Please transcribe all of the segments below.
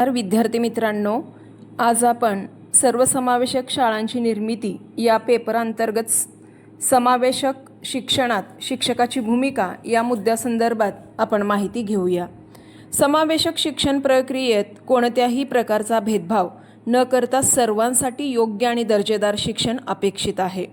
तर विद्यार्थी मित्रांनो आज आपण सर्वसमावेशक शाळांची निर्मिती या पेपरांतर्गत समावेशक शिक्षणात शिक्षकाची भूमिका या मुद्द्यासंदर्भात आपण माहिती घेऊया. समावेशक शिक्षण प्रक्रियेत कोणत्याही प्रकारचा भेदभाव न करता सर्वांसाठी योग्य आणि दर्जेदार शिक्षण अपेक्षित आहे.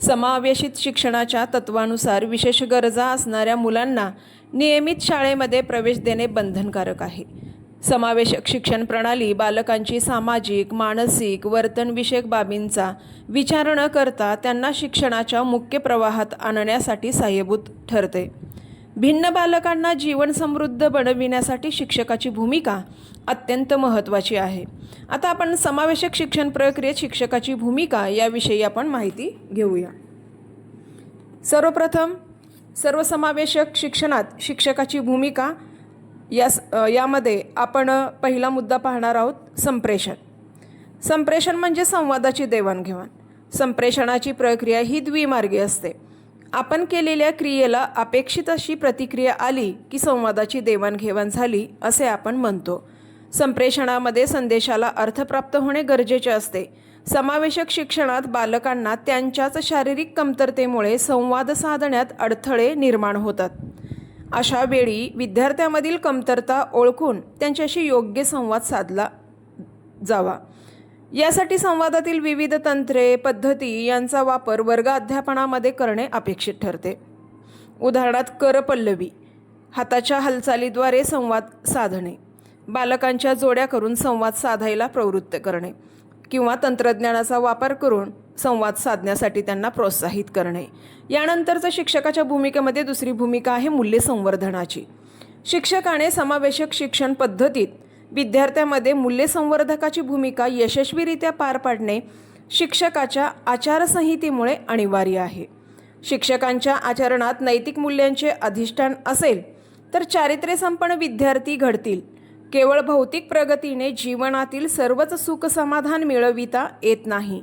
समावेशित शिक्षणाच्या तत्वानुसार विशेष गरजा असणाऱ्या मुलांना नियमित शाळेमध्ये प्रवेश देणे बंधनकारक आहे. समावेशक शिक्षण प्रणाली बालकांची सामाजिक मानसिक वर्तनविषयक बाबींचा विचार न करता त्यांना शिक्षणाच्या मुख्य प्रवाहात आणण्यासाठी सहाय्यभूत ठरते. भिन्न बालकांना जीवन समृद्ध बनविण्यासाठी शिक्षकाची भूमिका अत्यंत महत्त्वाची आहे. आता आपण समावेशक शिक्षण प्रक्रियेत शिक्षकाची भूमिका याविषयी आपण माहिती घेऊया. सर्वप्रथम सर्वसमावेशक शिक्षणात शिक्षकाची भूमिका यास यामध्ये आपण पहिला मुद्दा पाहणार आहोत संप्रेषण. संप्रेषण म्हणजे संवादाची देवाणघेवाण. संप्रेषणाची प्रक्रिया ही द्विमार्गी असते. आपण केलेल्या क्रियेला अपेक्षित अशी प्रतिक्रिया आली की संवादाची देवाणघेवाण झाली असे आपण म्हणतो. संप्रेषणामध्ये संदेशाला अर्थप्राप्त होणे गरजेचे असते. समावेशक शिक्षणात बालकांना त्यांच्याच शारीरिक कमतरतेमुळे संवाद साधण्यात अडथळे निर्माण होतात. अशा वेळी विद्यार्थ्यामधील कमतरता ओळखून त्यांच्याशी योग्य संवाद साधला जावा. यासाठी संवादातील विविध तंत्रे पद्धती यांचा वापर वर्ग अध्यापनामध्ये करणे अपेक्षित ठरते. उदाहरणार्थ करपल्लवी हाताच्या हालचालीद्वारे संवाद साधणे बालकांच्या जोड्या करून संवाद साधायला प्रवृत्त करणे किंवा तंत्रज्ञानाचा वापर करून संवाद साधण्यासाठी त्यांना प्रोत्साहित करणे. यानंतरचं शिक्षकाच्या भूमिकेमध्ये दुसरी भूमिका आहे मूल्य संवर्धनाची शिक्षकाने समावेशक शिक्षण पद्धतीत विद्यार्थ्यामध्ये मूल्य संवर्धकाची भूमिका यशस्वीरित्या पार पाडणे शिक्षकाच्या आचारसंहितेमुळे अनिवार्य आहे. शिक्षकांच्या आचरणात नैतिक मूल्यांचे अधिष्ठान असेल तर चारित्र्यसंपन्न विद्यार्थी घडतील. केवळ भौतिक प्रगतीने जीवनातील सर्वच सुख समाधान मिळविता येत नाही.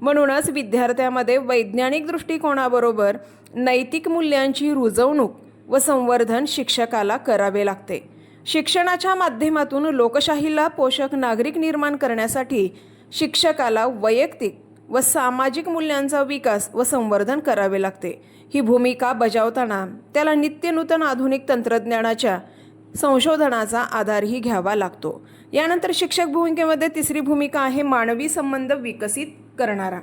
म्हणूनच विद्यार्थ्यामध्ये वैज्ञानिक दृष्टिकोनाबरोबर नैतिक मूल्यांची रुजवणूक व संवर्धन शिक्षकाला करावे लागते. शिक्षणाच्या माध्यमातून लोकशाहीला पोषक नागरिक निर्माण करण्यासाठी शिक्षकाला वैयक्तिक व सामाजिक मूल्यांचा विकास व संवर्धन करावे लागते. ही भूमिका बजावताना त्याला नित्यनूतन आधुनिक तंत्रज्ञानाच्या संशोधनाचा आधारही घ्यावा लागतो. यानंतर शिक्षक भूमिकेमध्ये तिसरी भूमिका आहे मानवी संबंध विकसित करणारा.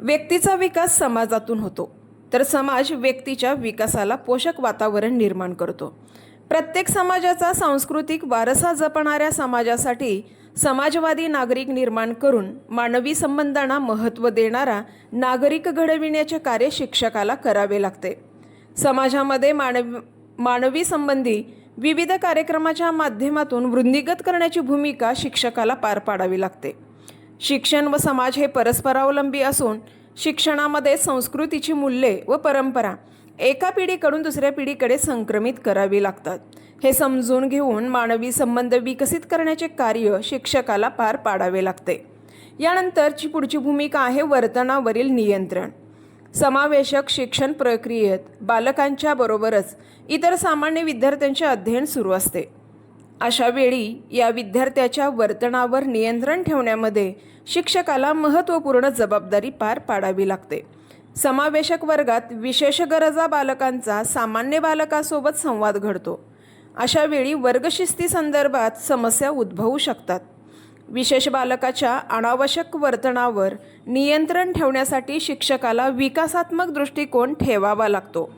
व्यक्तीचा विकास समाजातून होतो तर समाज व्यक्तीच्या विकासाला पोषक वातावरण निर्माण करतो. प्रत्येक समाजाचा सांस्कृतिक वारसा जपणाऱ्या समाजासाठी समाजवादी नागरिक निर्माण करून मानवी संबंधांना महत्त्व देणारा नागरिक घडविण्याचे कार्य शिक्षकाला करावे लागते. समाजामध्ये मानव मानवी संबंधी विविध कार्यक्रमाच्या माध्यमातून वृद्धिगत करण्याची भूमिका शिक्षकाला पार पाडावी लागते. शिक्षण व समाज हे परस्परावलंबी असून शिक्षणामध्ये संस्कृतीची मूल्ये व परंपरा एका पिढीकडून दुसऱ्या पिढीकडे संक्रमित करावी लागतात. हे समजून घेऊन मानवी संबंध विकसित करण्याचे कार्य शिक्षकाला पार पाडावे लागते. यानंतरची पुढची भूमिका आहे वर्तनावरील नियंत्रण. समावेशक शिक्षण प्रक्रियेत बालकांच्या बरोबरच इतर सामान्य विद्यार्थ्यांचे अध्ययन सुरू असते. अशा वेळी या विद्यार्थ्याच्या वर्तनावर नियंत्रण ठेवण्यामध्ये शिक्षकाला महत्त्वपूर्ण जबाबदारी पार पाडावी लागते. समावेशक वर्गात विशेष गरजा बालकांचा सामान्य बालकासोबत संवाद घडतो. अशा वेळी वर्गशिस्ती संदर्भात समस्या उद्भवू शकतात. विशेष बालकाच्या अनावश्यक वर्तनावर नियंत्रण ठेवण्यासाठी शिक्षकाला विकासात्मक दृष्टिकोन ठेवावा लागतो.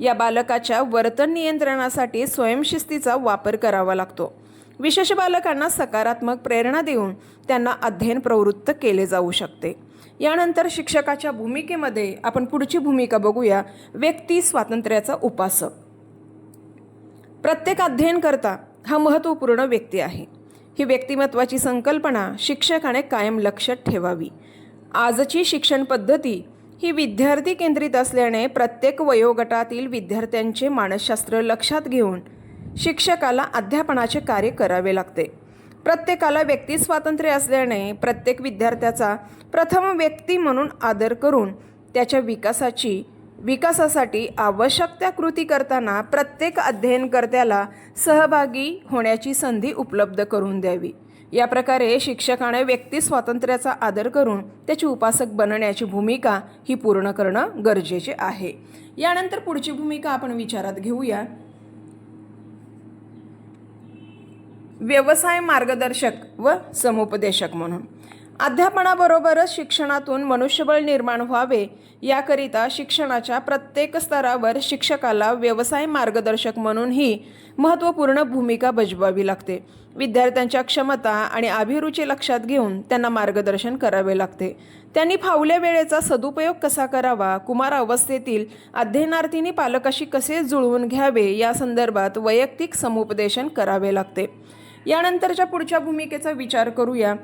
या बालकाच्या वर्तन नियंत्रणासाठी स्वयंशिस्तीचा वापर करावा लागतो. विशेष बालकांना सकारात्मक प्रेरणा देऊन त्यांना अध्ययन प्रवृत्त केले जाऊ शकते. यानंतर शिक्षकाच्या भूमिकेमध्ये आपण पुढची भूमिका बघूया. व्यक्ती स्वातंत्र्याचा उपासक. प्रत्येक अध्ययनकर्ता हा महत्त्वपूर्ण व्यक्ती आहे. ही व्यक्तिमत्वाची संकल्पना शिक्षकाने कायम लक्षात ठेवावी. आजची शिक्षण पद्धती ही विद्यार्थी केंद्रित असल्याने प्रत्येक वयोगटातील विद्यार्थ्यांचे मानसशास्त्र लक्षात घेऊन शिक्षकाला अध्यापनाचे कार्य करावे लागते. प्रत्येकाला व्यक्ती स्वातंत्र्य असल्याने प्रत्येक विद्यार्थ्याचा प्रथम व्यक्ती म्हणून आदर करून त्याच्या विकासाची विकासासाठी आवश्यक त्या कृती करताना प्रत्येक अध्ययनकर्त्याला सहभागी होण्याची संधी उपलब्ध करून द्यावी. या प्रकारे शिक्षकाने व्यक्ती स्वातंत्र्याचा आदर करून त्याची उपासक बनण्याची भूमिका ही पूर्ण करणं गरजेचे आहे. यानंतर पुढची भूमिका आपण विचारात घेऊया. व्यवसाय मार्गदर्शक व समुपदेशक म्हणून. अध्यापनाबरोबरच शिक्षणातून मनुष्यबळ निर्माण व्हावे याकरिता शिक्षणाच्या प्रत्येक स्तरावर शिक्षकाला व्यवसाय मार्गदर्शक म्हणूनही महत्त्वपूर्ण भूमिका बजवावी लागते. विद्यार्थ्यांच्या क्षमता आणि अभिरुची लक्षात घेऊन त्यांना मार्गदर्शन करावे लागते. त्यांनी फावल्या वेळेचा सदुपयोग कसा करावा कुमार अवस्थेतील अध्ययनार्थींनी पालकाशी कसे जुळवून घ्यावे या संदर्भात वैयक्तिक समुपदेशन करावे लागते. यानंतरच्या पुढच्या भूमिकेचा विचार करूया.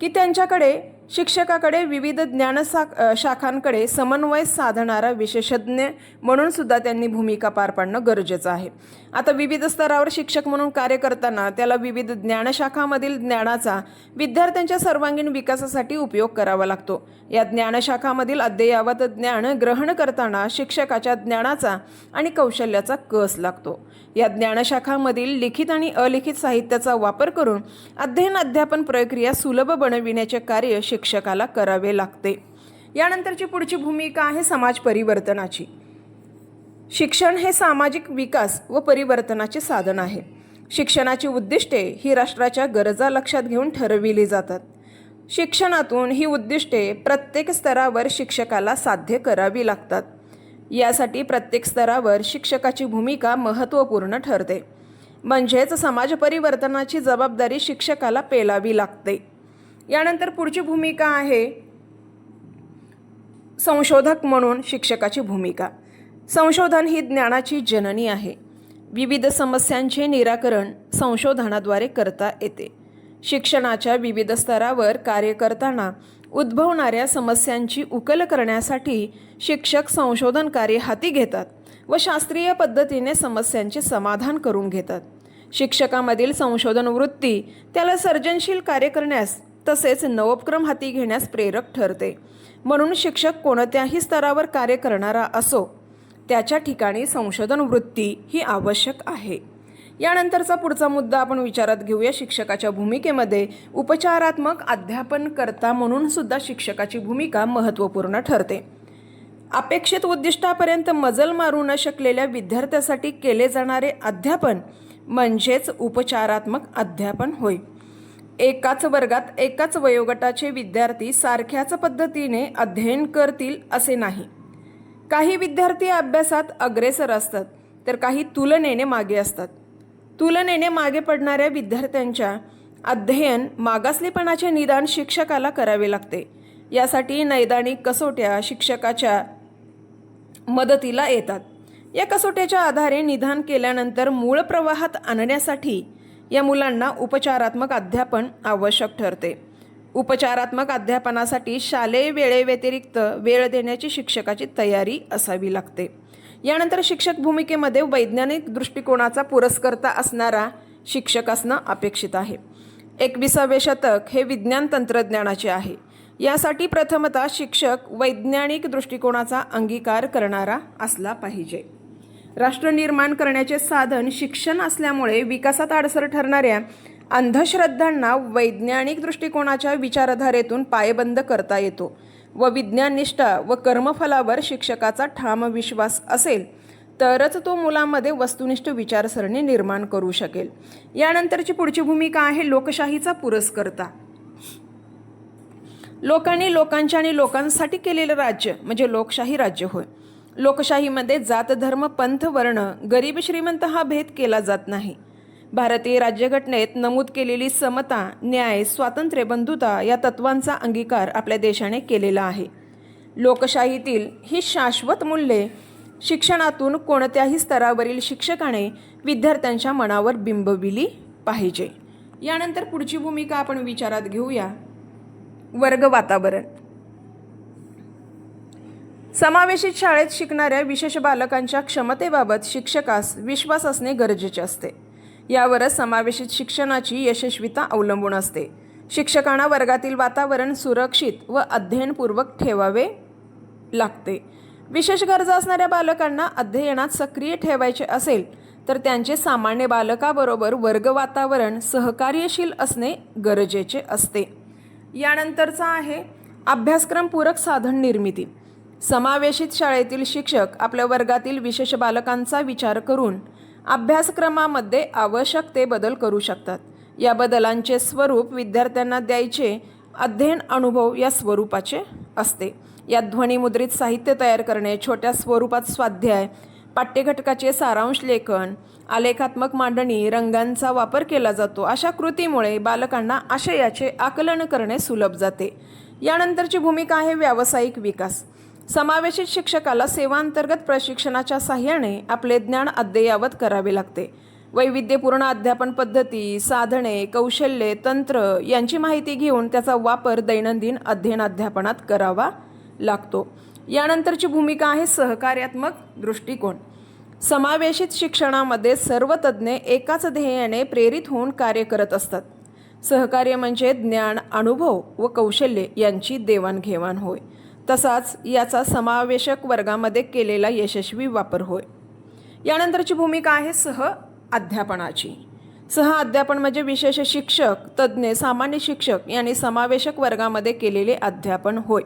की त्यांच्याकडे शिक्षकाकडे विविध ज्ञानसा शाखांकडे समन्वय साधणारा विशेषज्ञ म्हणून सुद्धा त्यांनी भूमिका पार पाडणं गरजेचं आहे. आता विविध स्तरावर शिक्षक म्हणून कार्य करताना त्याला विविध ज्ञानशाखामधील ज्ञानाचा विद्यार्थ्यांच्या सर्वांगीण विकासासाठी उपयोग करावा लागतो. या ज्ञानशाखामधील अद्ययावत ज्ञान ग्रहण करताना शिक्षकाच्या ज्ञानाचा आणि कौशल्याचा कस लागतो. या ज्ञानशाखामधील लिखित आणि अलिखित साहित्याचा वापर करून अध्ययन अध्यापन प्रक्रिया सुलभ बनविण्याचे कार्य शिक्षकाला करावे लागते. यानंतरची पुढची भूमिका आहे समाज परिवर्तनाची. शिक्षण हे सामाजिक विकास व परिवर्तनाचे साधन आहे. शिक्षणाची उद्दिष्टे ही राष्ट्राच्या गरजा लक्षात घेऊन ठरविली जातात. शिक्षणातून ही उद्दिष्टे प्रत्येक स्तरावर शिक्षकाला साध्य करावी लागतात. यासाठी प्रत्येक स्तरावर शिक्षकाची भूमिका महत्त्वपूर्ण ठरते. म्हणजेच समाज परिवर्तनाची जबाबदारी शिक्षकाला पेलावी लागते. यानंतर पुढची भूमिका आहे संशोधक म्हणून शिक्षकाची भूमिका. संशोधन ही ज्ञानाची जननी आहे. विविध समस्यांचे निराकरण संशोधनाद्वारे करता येते. शिक्षणाच्या विविध स्तरावर कार्य करताना उद्भवणाऱ्या समस्यांची उकल करण्यासाठी शिक्षक संशोधन कार्य हाती घेतात व शास्त्रीय पद्धतीने समस्यांचे समाधान करून घेतात. शिक्षकामधील संशोधन वृत्ती त्याला सर्जनशील कार्य करण्यास तसेच नवोपक्रम हाती घेण्यास प्रेरक ठरते. म्हणून शिक्षक कोणत्याही स्तरावर कार्य करणारा असो त्याच्या ठिकाणी संशोधन वृत्ती ही आवश्यक आहे. यानंतरचा पुढचा मुद्दा आपण विचारात घेऊया. शिक्षकाच्या भूमिकेमध्ये उपचारात्मक अध्यापनकर्ता म्हणून सुद्धा शिक्षकाची भूमिका महत्त्वपूर्ण ठरते. अपेक्षित उद्दिष्टापर्यंत मजल मारू न शकलेल्या विद्यार्थ्यासाठी केले जाणारे अध्यापन म्हणजेच उपचारात्मक अध्यापन होय. एकाच वर्गात एकाच वयोगटाचे विद्यार्थी सारख्याच पद्धतीने अध्ययन करतील असे नाही. काही विद्यार्थी अभ्यासात अग्रेसर असतात तर काही तुलनेने मागे असतात. तुलनेने मागे पडणाऱ्या विद्यार्थ्यांच्या अध्ययन मागासलेपणाचे निदान शिक्षकाला करावे लागते. यासाठी नैदानिक कसोट्या शिक्षकाच्या मदतीला येतात. या कसोट्याच्या आधारे निदान केल्यानंतर मूळ प्रवाहात आणण्यासाठी या मुलांना उपचारात्मक अध्यापन आवश्यक ठरते. उपचारात्मक अध्यापनासाठी शालेय वेळेव्यतिरिक्त वेळ देण्याची शिक्षकाची तयारी असावी लागते. यानंतर शिक्षक भूमिकेमध्ये वैज्ञानिक दृष्टिकोनाचा पुरस्कर्ता असणारा शिक्षक असणं अपेक्षित आहे. एकविसावे शतक हे विज्ञान तंत्रज्ञानाचे आहे. यासाठी प्रथमतः शिक्षक वैज्ञानिक दृष्टिकोनाचा अंगीकार करणारा असला पाहिजे. राष्ट्र निर्माण करण्याचे साधन शिक्षण असल्यामुळे विकासात अडसर ठरणाऱ्या अंधश्रद्धांना वैज्ञानिक दृष्टिकोनाच्या विचारधारेतून पायबंद करता येतो. व विज्ञाननिष्ठा व कर्मफलावर शिक्षकाचा ठाम विश्वास असेल तरच तो मुलांमध्ये वस्तुनिष्ठ विचारसरणी निर्माण करू शकेल. यानंतरची पुढची भूमिका आहे लोकशाहीचा पुरस्कर्ता. लोकांनी लोकांच्या आणि लोकांसाठी केलेलं राज्य म्हणजे लोकशाही राज्य होय. लोकशाहीमध्ये जात धर्म पंथ वर्ण गरीब श्रीमंत हा भेद केला जात नाही. भारतीय राज्यघटनेत नमूद केलेली समता न्याय स्वातंत्र्य बंधुता या तत्वांचा अंगीकार आपल्या देशाने केलेला आहे. लोकशाहीतील ही शाश्वत मूल्ये शिक्षणातून कोणत्याही स्तरावरील शिक्षकाने विद्यार्थ्यांच्या मनावर बिंबविली पाहिजे. यानंतर पुढची भूमिका आपण विचारात घेऊया. वर्ग वातावरण. समावेशित शाळेत शिकणाऱ्या विशेष बालकांच्या क्षमतेबाबत शिक्षकास विश्वास असणे गरजेचे असते. यावरच समावेशित शिक्षणाची यशस्वीता अवलंबून असते. शिक्षकांना वर्गातील वातावरण सुरक्षित व अध्ययनपूर्वक ठेवावे लागते. विशेष गरजा असणाऱ्या बालकांना अध्ययनात सक्रिय ठेवायचे असेल तर त्यांचे सामान्य बालकाबरोबर वर्ग वातावरण सहकार्यशील असणे गरजेचे असते. यानंतरचा आहे अभ्यासक्रम पूरक साधन निर्मिती. समावेशित शाळेतील शिक्षक आपल्या वर्गातील विशेष बालकांचा विचार करून अभ्यासक्रमामध्ये आवश्यक ते बदल करू शकतात. या बदलांचे स्वरूप विद्यार्थ्यांना द्यायचे अध्ययन अनुभव या स्वरूपाचे असते. यात ध्वनिमुद्रित साहित्य तयार करणे छोट्या स्वरूपात स्वाध्याय पाठ्यघटकाचे सारांश लेखन आलेखात्मक मांडणी रंगांचा वापर केला जातो अशा कृतीमुळे बालकांना आशयाचे आकलन करणे सुलभ जाते. यानंतरची भूमिका आहे व्यावसायिक विकास. समावेशित शिक्षकाला सेवांतर्गत प्रशिक्षणाच्या साह्याने आपले ज्ञान अद्ययावत करावे लागते. वैविध्यपूर्ण अध्यापन पद्धती साधने कौशल्ये तंत्र यांची माहिती घेऊन त्याचा वापर दैनंदिन अध्ययन अध्यापनात करावा लागतो. यानंतरची भूमिका आहे सहकार्यात्मक दृष्टिकोन. समावेशित शिक्षणामध्ये सर्व तज्ज्ञ एकाच ध्येयाने प्रेरित होऊन कार्य करत असतात. सहकार्य म्हणजे ज्ञान अनुभव व कौशल्ये यांची देवाणघेवाण होय. तसाच याचा समावेशक वर्गामध्ये केलेला यशस्वी वापर होय. यानंतरची भूमिका आहे सह अध्यापनाची. सह अध्यापन म्हणजे विशेष शिक्षक तज्ज्ञ सामान्य शिक्षक यांनी समावेशक वर्गामध्ये केलेले अध्यापन होय.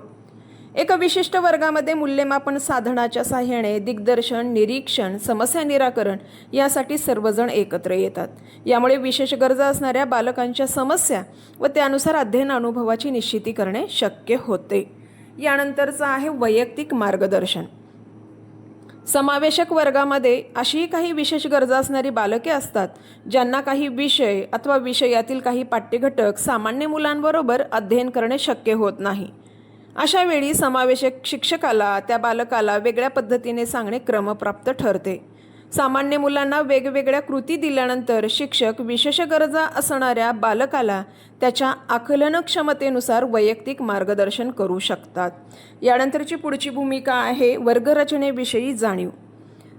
एका विशिष्ट वर्गामध्ये मूल्यमापन साधनाच्या साह्याने दिग्दर्शन निरीक्षण समस्या निराकरण यासाठी सर्वजण एकत्र येतात. यामुळे विशेष गरजा असणाऱ्या बालकांच्या समस्या व त्यानुसार अध्ययन अनुभवाची निश्चिती करणे शक्य होते. यानंतरचं आहे वैयक्तिक मार्गदर्शन. समावेशक वर्गामध्ये अशी काही विशेष गरजा असणारी बालके असतात ज्यांना काही विषय अथवा विषयातील काही पाठ्यघटक सामान्य मुलांबरोबर अध्ययन करणे शक्य होत नाही. अशा वेळी समावेशक शिक्षकाला त्या बालकाला वेगळ्या पद्धतीने सांगणे क्रमप्राप्त ठरते. सामान्य मुलांना वेगवेगळ्या कृती दिल्यानंतर शिक्षक विशेष गरजा असणाऱ्या बालकाला त्याच्या आकलन क्षमतेनुसार वैयक्तिक मार्गदर्शन करू शकतात. यानंतरची पुढची भूमिका आहे वर्गरचनेविषयी जाणीव.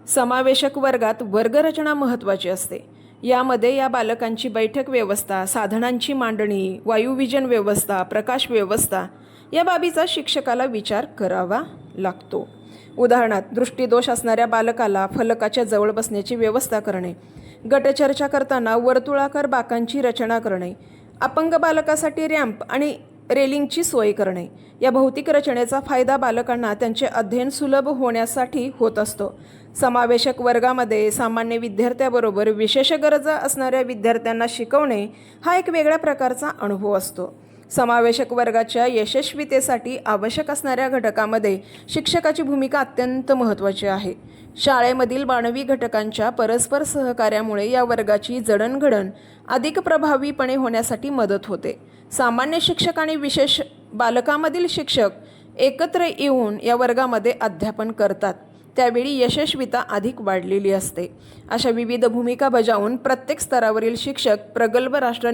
समावेशक वर्गात वर्गरचना महत्त्वाची असते. यामध्ये या बालकांची बैठक व्यवस्था साधनांची मांडणी वायुविजन व्यवस्था प्रकाश व्यवस्था या बाबीचा शिक्षकाला विचार करावा लागतो. उदाहरणार्थ दृष्टीदोष असणाऱ्या बालकाला फलकाच्या जवळ बसण्याची व्यवस्था करणे गटचर्चा करताना वर्तुळाकार बाकांची रचना करणे अपंग बालकासाठी रॅम्प आणि रेलिंगची सोय करणे या भौतिक रचनेचा फायदा बालकांना त्यांचे अध्ययन सुलभ होण्यासाठी होत असतो. समावेशक वर्गामध्ये सामान्य विद्यार्थ्याबरोबर विशेष गरजा असणाऱ्या विद्यार्थ्यांना शिकवणे हा एक वेगळ्या प्रकारचा अनुभव असतो. समावेशक वर्गाच्या यशस्वीतेसाठी आवश्यक असणाऱ्या घटकामध्ये शिक्षकाची भूमिका अत्यंत महत्त्वाची आहे. शाळेमधील मानवी घटकांच्या परस्पर सहकार्यामुळे या वर्गाची जडणघडण अधिक प्रभावीपणे होण्यासाठी मदत होते. सामान्य शिक्षक आणि विशेष बालकामधील शिक्षक एकत्र येऊन या वर्गामध्ये अध्यापन करतात. त्यावेळी यशस्विता अधिक वाढलेली असते. अशा विविध भूमिका बजावून प्रत्येक स्तरावरील शिक्षक प्रगल्भ राष्ट्र